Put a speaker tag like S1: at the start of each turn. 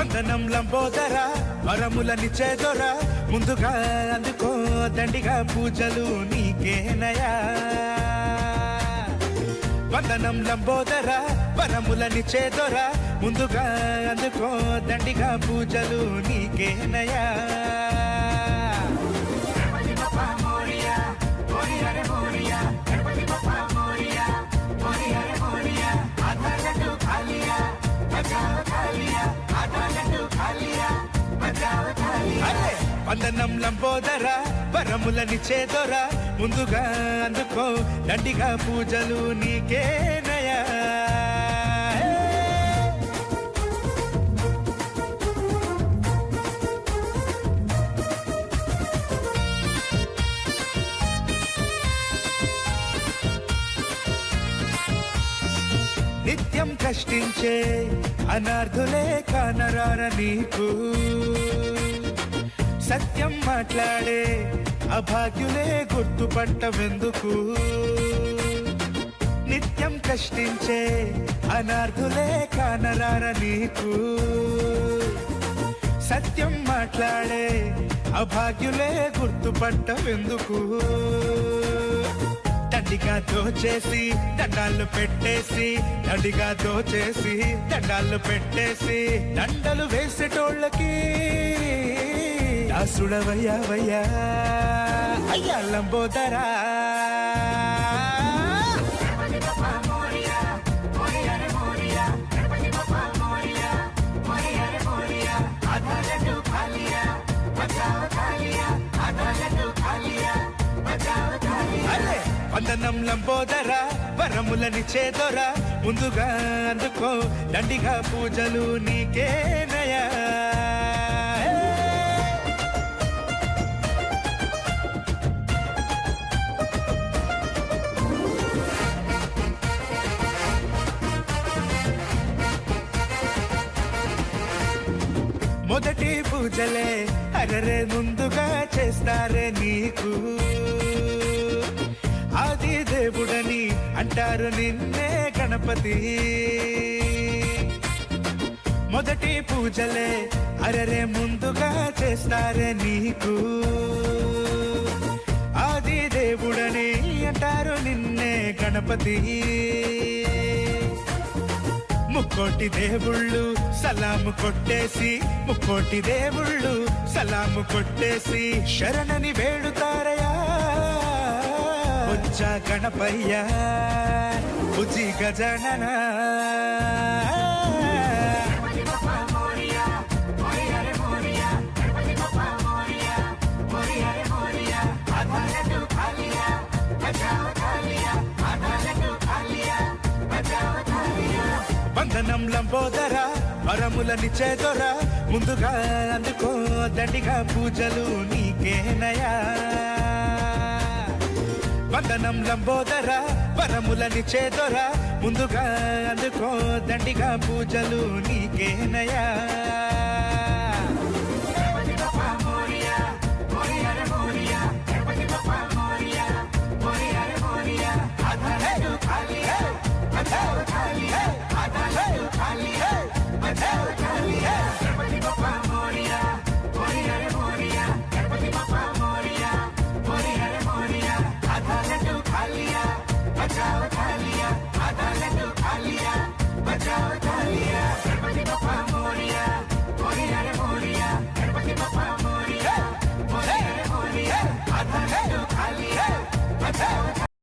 S1: వందనం లంబోదర వరములని చేదొర ముందుగా అందుకో దండిగా పూజలు నీకేనయా వందనం లంబోదర వరములని చేదొర ముందుగా అందుకో దండిగా పూజలు నీకేనయా అరే! వందనం లంబోదర వరములని చేదొర ముందుగా అందుకో దండిగా పూజలు నీకేనయా నిత్యం కష్టించే అనార్థులే కానరార నీకు. సత్యం మాట్లాడే అభాగ్యులే గుర్తుపట్టవెందుకు? నిత్యం కష్టించే అనార్థులే కానరార నీకు. సత్యం మాట్లాడే అభాగ్యులే గుర్తుపట్టవెందుకు? దండిగా దోచేసి దండాలు పెట్టేసి దండిగా దోచేసి దండాలు పెట్టేసి దండలు వేసేటోళ్ళకి దాసుడవయ్యావయ్యా అయ్యా లంబోదరా. వందనం లంబోదర వరములని చేదొర. ముందుగా అందుకో దండిగా పూజలు నీకేనయా మొదటి పూజలే అరరే ముందుగా చేస్తారే నీకు. ఆది దేవుడని అంటారు నిన్నే గణపతి. మొదటి పూజలే అరరే ముందుగా చేస్తారే నీకు. ఆది దేవుడని అంటారు నిన్నే గణపతి. ముక్కోటి దేవుళ్ళు సలాము కొట్టేసి ముక్కోటి దేవుళ్ళు సలాము కొట్టేసి శరణని వేడుతారయా. వచ్చా గణపయ్యా బుజ్జి గజననా. వందనం లంబోదర వరములని చేదొర. ముందుగా అందుకో దండిగా పూజలు నీకేనయా. వందనం లంబోదర వరములని చేదొర. ముందుగా అందుకో దండిగా పూజలు నీకేనయా.